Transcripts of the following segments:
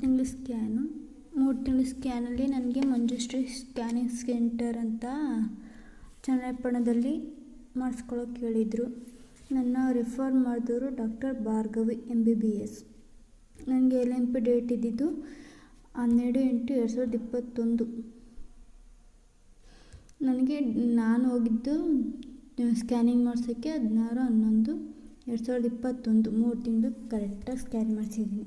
ತಿಂಗಳು ಸ್ಕ್ಯಾನು. ಮೂರು ತಿಂಗಳು ಸ್ಕ್ಯಾನಲ್ಲಿ ನನಗೆ ಮಂಜುಶ್ರೀ ಸ್ಕ್ಯಾನಿಂಗ್ ಸೆಂಟರ್ ಅಂತ ಚನ್ನಪಟ್ಟಣದಲ್ಲಿ ಮಾಡಿಸ್ಕೊಳ್ಳೋಕೆ ಹೇಳಿದರು. ನನ್ನ ರೆಫರ್ ಮಾಡಿದವರು doctor Bhargavi M B B S ನನಗೆ ಎಲ್ ಎಂ ಪಿ ಡೇಟ್ ಇದ್ದಿದ್ದು ಹನ್ನೆರಡು ಎಂಟು ಎರಡು ಸಾವಿರದ ಇಪ್ಪತ್ತೊಂದು. ನನಗೆ ನಾನು ಹೋಗಿದ್ದು ಸ್ಕ್ಯಾನಿಂಗ್ ಮಾಡಿಸೋಕ್ಕೆ ಹದಿನಾರು, ಹನ್ನೊಂದು, ಎರಡು ಸಾವಿರದ ಇಪ್ಪತ್ತೊಂದು. ಮೂರು ತಿಂಗಳು ಕರೆಕ್ಟಾಗಿ ಸ್ಕ್ಯಾನ್ ಮಾಡಿಸಿದ್ದೀನಿ.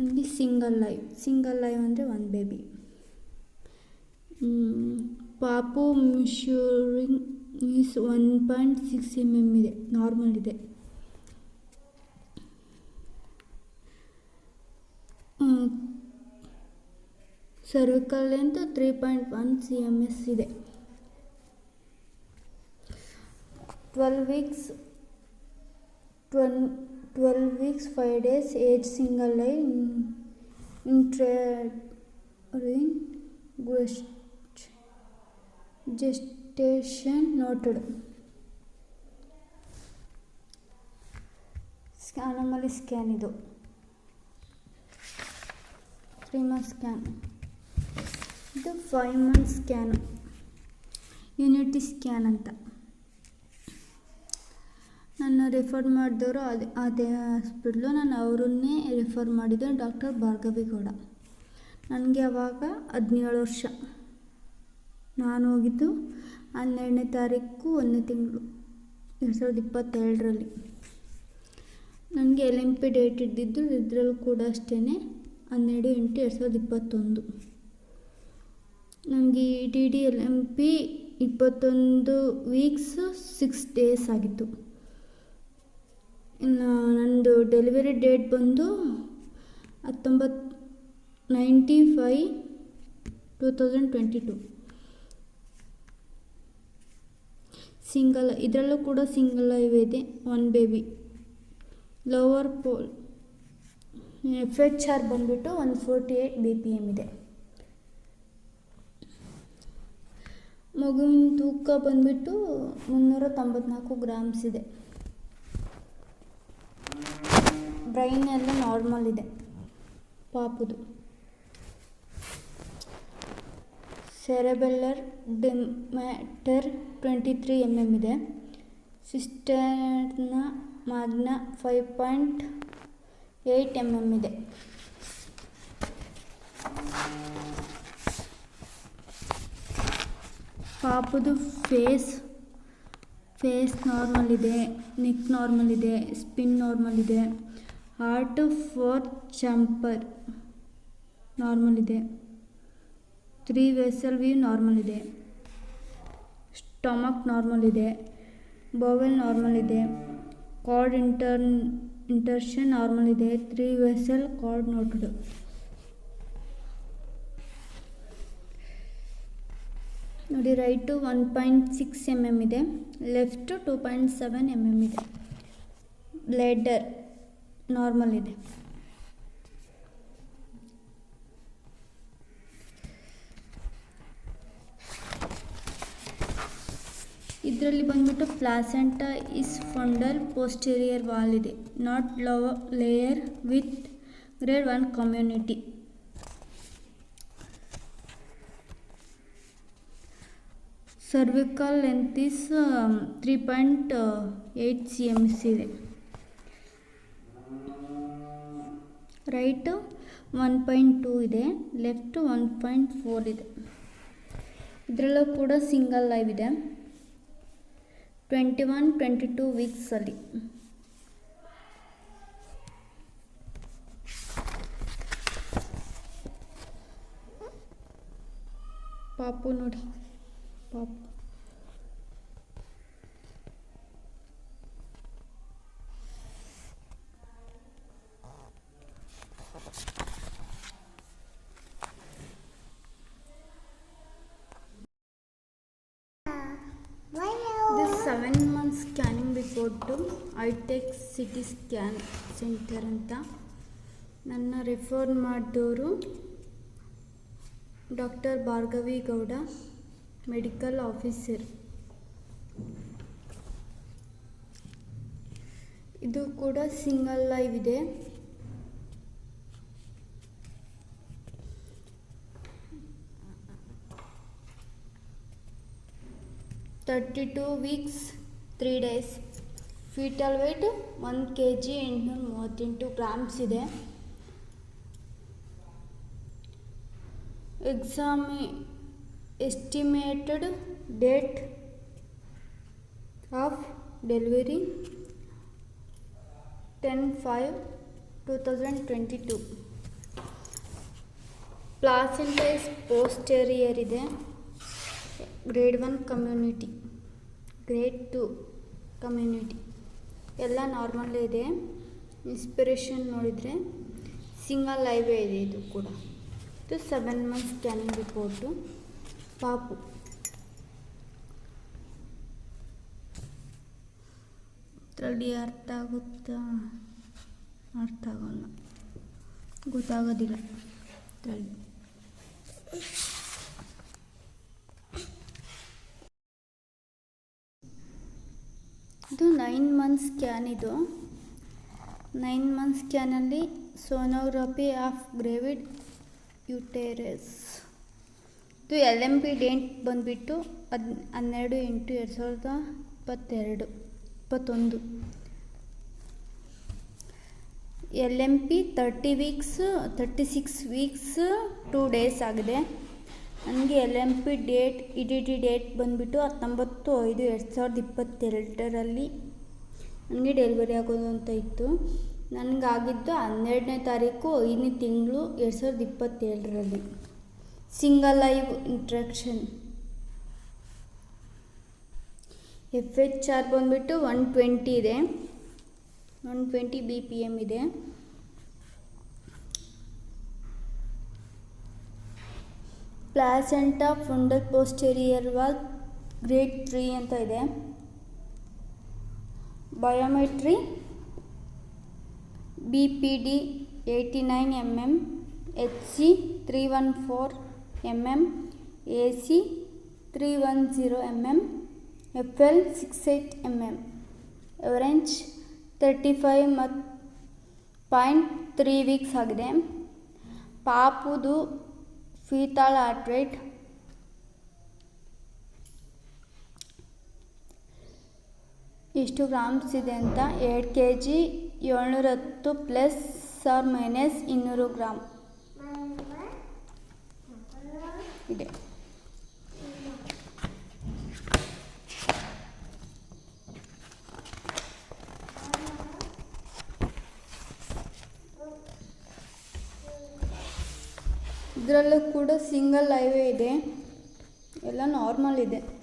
ನನಗೆ ಸಿಂಗಲ್ ಲೈವ್ ಸಿಂಗಲ್ ಲೈವ್ ಅಂದರೆ ಒಂದು ಬೇಬಿ ಪಾಪು measuring is one point six M M ಇದೆ. ನಾರ್ಮಲ್ ಇದೆ. Cervical length three point one C M S ಇದೆ. Twelve weeks twelve twelve weeks five days age single live intrauterine gestation noted ಸ್ಕ್ಯಾನಮಲ್ಲಿ scan ಇದು. Three month scan ಇದು five month scan unity scan ಅಂತ. ನನ್ನ refer ಮಾಡಿದವರು ಅದೇ ಅದೇ hospital ನಾನು ಅವರನ್ನೇ ರೆಫರ್ ಮಾಡಿದ್ದು ಡಾಕ್ಟರ್ ಭಾರ್ಗವಿಗೌಡ. ನನಗೆ ಅವಾಗ ಹದಿನೇಳು ವರ್ಷ. ನಾನು ಹೋಗಿದ್ದು ಹನ್ನೆರಡನೇ ತಾರೀಕು ಒಂದನೇ ತಿಂಗಳು, ಎರಡು ಸಾವಿರದ ಇಪ್ಪತ್ತೆರಡರಲ್ಲಿ ನನಗೆ ಎಲ್ ಎಂ ಪಿ ಡೇಟ್ ಇದ್ದಿದ್ದು ಇದರಲ್ಲೂ ಕೂಡ ಅಷ್ಟೇ ಹನ್ನೆರಡು ಎಂಟು ಎರಡು ಸಾವಿರದ ಇಪ್ಪತ್ತೊಂದು. ನನಗೆ D D L M P ಇಪ್ಪತ್ತೊಂದು ವೀಕ್ಸ್ ಸಿಕ್ಸ್ ಡೇಸ್ ಆಗಿತ್ತು. ಇನ್ನು ನಂದು ಡೆಲಿವರಿ ಡೇಟ್ ಬಂದು ಹತ್ತೊಂಬತ್ತು ninety five two thousand twenty two single ಇದರಲ್ಲೂ ಕೂಡ ಸಿಂಗಲ್ ಇದೆ one baby lower pole F H R ಬಂದುಬಿಟ್ಟು ಒಂದು forty eight B P M ಇದೆ. ಮಗುವಿನ ತೂಕ ಬಂದುಬಿಟ್ಟು ಮುನ್ನೂರ ತೊಂಬತ್ನಾಲ್ಕು ಗ್ರಾಮ್ಸ್ ಇದೆ. ಬ್ರೈನ್ ಎಲ್ಲ ನಾರ್ಮಲ್ ಇದೆ. ಪಾಪುದು. Cerebellar diameter twenty three M M ಇದೆ. Cisterna magna five point eight M M ಇದೆ. ಪಾಪುದು ಫೇಸ್ ಫೇಸ್ ನಾರ್ಮಲ್ ಇದೆ ನೆಕ್ ನಾರ್ಮಲ್ ಇದೆ ಸ್ಪಿನ್ ನಾರ್ಮಲ್ ಇದೆ. Heart four chamber. ನಾರ್ಮಲ್ ಇದೆ. ತ್ರೀ ವೆಸಲ್ ವ್ಯೂ ನಾರ್ಮಲ್ ಇದೆ. ಸ್ಟಮಕ್ ನಾರ್ಮಲ್ ಇದೆ. ಬೋವೆಲ್ ನಾರ್ಮಲ್ ಇದೆ. ಕಾರ್ಡ್ ಇಂಟರ್ನ್ ಇಂಟರ್ಷನ್ ನಾರ್ಮಲ್ ಇದೆ. Three vessel cord noted. ನೋಡಿ, right one point six M M ಇದೆ. Left two point seven M M ಇದೆ. Bladder normal ಇದೆ. ಇದರಲ್ಲಿ ಬಂದ್ಬಿಟ್ಟು placenta is fundal posterior wall ಇದೆ. Not low layer with grade one community. Cervical length is three point eight C M C ಇದೆ. Right one point two ಇದೆ left one point four ಇದೆ. ಇದರಲ್ಲೂ ಕೂಡ single live ಇದೆ. Twenty one twenty two ವೀಕ್ಸಲ್ಲಿ ಪಾಪು ನೋಡಿ, ಪಾಪು. ಬಂದುಬಿಟ್ಟು ಐಟೆಕ್ ಸಿಟಿ ಸ್ಕ್ಯಾನ್ ಸೆಂಟರ್ ಅಂತ. ನನ್ನ ರೆಫರ್ ಮಾಡಿದವರು doctor Bhargavi Gowda medical officer ಇದು ಕೂಡ ಸಿಂಗಲ್ ಲೈವ್ ಇದೆ. Thirty two weeks three days foetal weight ಒಂದು ಕೆ ಜಿ ಎಂಟುನೂರ ಮೂವತ್ತೆಂಟು ಗ್ರಾಮ್ಸ್ ಇದೆ. Exam estimated date of delivery ten five two thousand twenty two placenta is posterior ಇದೆ. Grade one community grade two community ಎಲ್ಲ normal ಇದೆ. Inspiration ನೋಡಿದರೆ single ಲೈವೇ ಇದೆ ಇದು ಕೂಡ. ಇದು ಸೆವೆನ್ ಮಂತ್ಸ್ ಸ್ಕ್ಯಾನಿಂಗ್ ರಿಪೋರ್ಟು ಪಾಪು. ಇದರಲ್ಲಿ ಅರ್ಥ ಆಗುತ್ತಾ? ಅರ್ಥ ಆಗೋಲ್ಲ. ಗೊತ್ತಾಗೋದಿಲ್ಲ ತಡಿ ಇದು ನೈನ್ ಮಂತ್ ಸ್ಕ್ಯಾನ್ ಇದು. ನೈನ್ ಮಂತ್ ಸ್ಕ್ಯಾನಲ್ಲಿ ಸೋನೋಗ್ರಫಿ ಆಫ್ ಗ್ರೇವಿಡ್ ಯುಟೇರಸ್. ಇದು ಎಲ್ ಎಂ ಪಿ ಡೇಟ್ ಬಂದುಬಿಟ್ಟು ಹದ್, ಹನ್ನೆರಡು ಎಂಟು ಎರಡು ಸಾವಿರದ ಇಪ್ಪತ್ತೆರಡು, ಇಪ್ಪತ್ತೊಂದು. L M P thirty weeks thirty six weeks two days ಆಗಿದೆ. ನನಗೆ L M P date, E D T date ಬಂದುಬಿಟ್ಟು ಹತ್ತೊಂಬತ್ತು ಐದು ಎರಡು ಸಾವಿರದ ಇಪ್ಪತ್ತೆರಡರಲ್ಲಿ ನನಗೆ ಡೆಲಿವರಿ ಆಗೋದು ಅಂತ ಇತ್ತು. ನನಗಾಗಿದ್ದು ಹನ್ನೆರಡನೇ ತಾರೀಕು ಐದನೇ ತಿಂಗಳು ಎರಡು ಸಾವಿರದ ಇಪ್ಪತ್ತೇಳರಲ್ಲಿ ಸಿಂಗಲ್ ಲೈವ್ ಇಂಟ್ರಕ್ಷನ್. ಎಫ್ ಎಚ್ ಆರ್ ಬಂದುಬಿಟ್ಟು ಒನ್ ಟ್ವೆಂಟಿ ಇದೆ. One twenty B P M ಇದೆ. Placenta fundal posterior wall grade three ಅಂತ ಇದೆ. Biometry B P D eighty nine M M H C three one four M M A C three one zero M M F L six eight M M average thirty five ಮತ್ತು point three weeks ಆಗಿದೆ. ಪಾಪುದು ಫೀತಾಳ ಆಟ್ರೇಟ್ ಇಷ್ಟು grams ಇದೆ ಅಂತ ಎರಡು K G ಏಳ್ನೂರ ಹತ್ತು plus ಸಾವಿರ ಮೈನಸ್ ಇನ್ನೂರು ಗ್ರಾಮ್ ಇದೆ. ಸಿಂಗಲ್ ಹೈವೇ ಇದೆ. ಎಲ್ಲ ನಾರ್ಮಲ್ ಇದೆ.